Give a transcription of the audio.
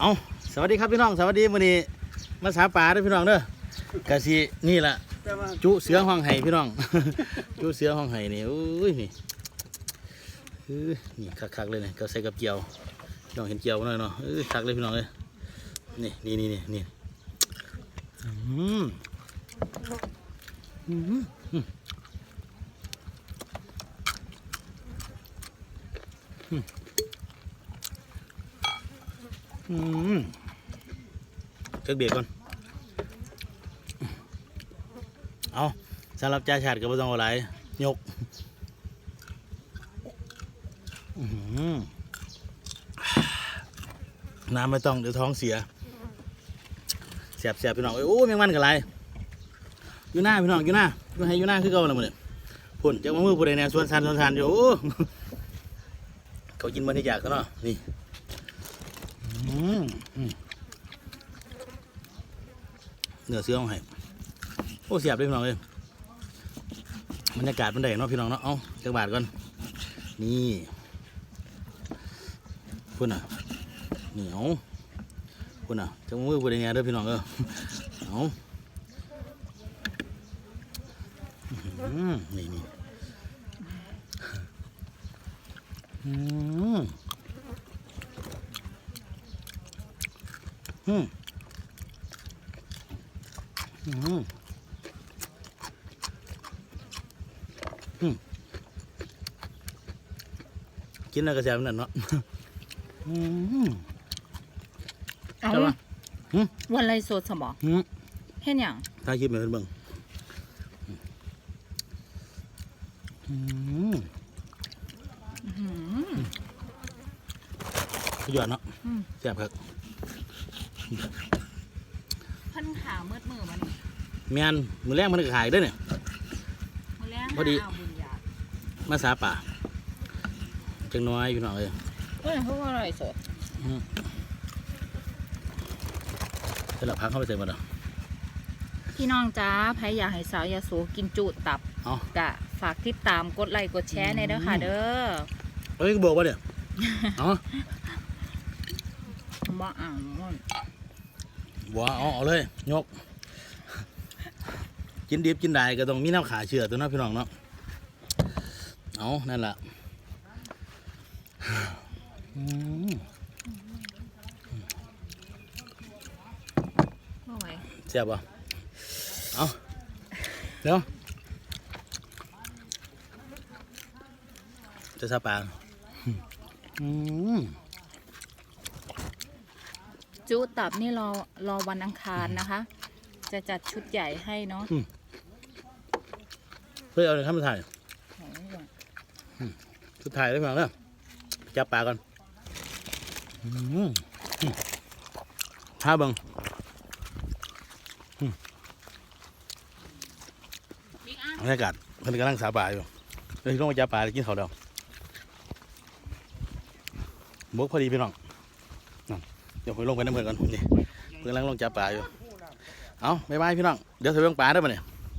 เอาสวัสดีครับพี่น้องสวัสดีมื้อนี้มาสาป่าด้อพี่น้องเด้อกะสินี่ล่ะแต่ว่าจุเสือห้องไห้พี่น้อง จุเสือห้องไห้นี่อุ้ยนี่นี่คักๆเลยนี่ก็ใส่กับเกี๊ยวพี่น้องเห็นเกี๊ยวหน่อยเนาะคักเลยพี่น้องเลยนี่นี่นี่นี่นี่อืมอืมอืม เช็คเบียร์ก่อน เอาสำหรับจ่าชาติก็บ่ต้องอาหลายกน้ำไม่ต้อง เดี๋ยวท้องเสียเสียบเสียบพี่น้องโอ้ยแมงมันกับไรอยู่หน้าพี่น้องอยู่หน้าอยู่ให้อยู่หน้าคือเก่าล้วมื้อนี้พุ่นจักมามือผู้ใดแน่สวนสันสวนสันอยู่เขากินมันที่อยากเขาเนาะนี่อืมอืม เนื้อเสือของไห้โอ้เสียบเลยพี่น้องเลยบรรยากาศมันได้เนาะพี่น้องเนาะเอาจักบาทก่อนนี่พุ่นอะเหนียวพุ่นอะจังมือพุ่นยังไงเด้อพี่น้องเออเอาอื้อหือนี่นี่อืมอืม อืมกินแล้วก็แซ่บนั่นเนาะอืมเอาใช่ปะหืมวันไรสดสมอหืมเห็นอย่างถ้าคิดเหมือนเบิ่งอืมอื้อหือ สุดยอดเนาะอืม แซ่บครับ พันขาเมืดมือมันแม่นมือแรกมันก็ขายเด้วยเนี่ย มือแรงพอดีหาเอาบุญญามาสาป่าจังน้อยพี่น้องเลยเอ้ยเพราะว่าอะไรสดสลับพักเข้าไปเสร็จหมดแล้วพี่น้องจ้าใครอยากให้สาวยาสูกินจุตับเอากะฝากติดตามกดไลค์กดแชร์ในเด้อค่ะอืมเด้อเอ้ยก็บอกว่าเนี่ยเอามาอ่างมัน บัวเอาเอาเลยยก กินดิบกินได้ก็ต้องมีน้ำขาเชื่อตัวเนาะพี่น้องเนาะเอานั่นแหละอืมว่าไงเสียบป่ะเอาเดี๋ยวจะซาปลาอืม จุตับนี่รอรอวันอังคารนะคะ จะจัดชุดใหญ่ให้เนาะเพื่อเอาในข้ามาถ่ายสุดท้ายได้ไหมเนาะจับปลาก่อนท่าบังบรรยากาศเพิ่นกำลังสาปลาอยู่เลยต้องมาจับปลากินเขาเดียวบกพอดีพี่น้อง ดี๋ยวผมลงไปน้ำเพื่อนก่อนนี่เพื่อนกำลังลงจับปลาอยู่ เอาบ๊ายบายพี่น้อง เดี๋ยวจะไปเบิ่งปลาได้ปะเนี่ย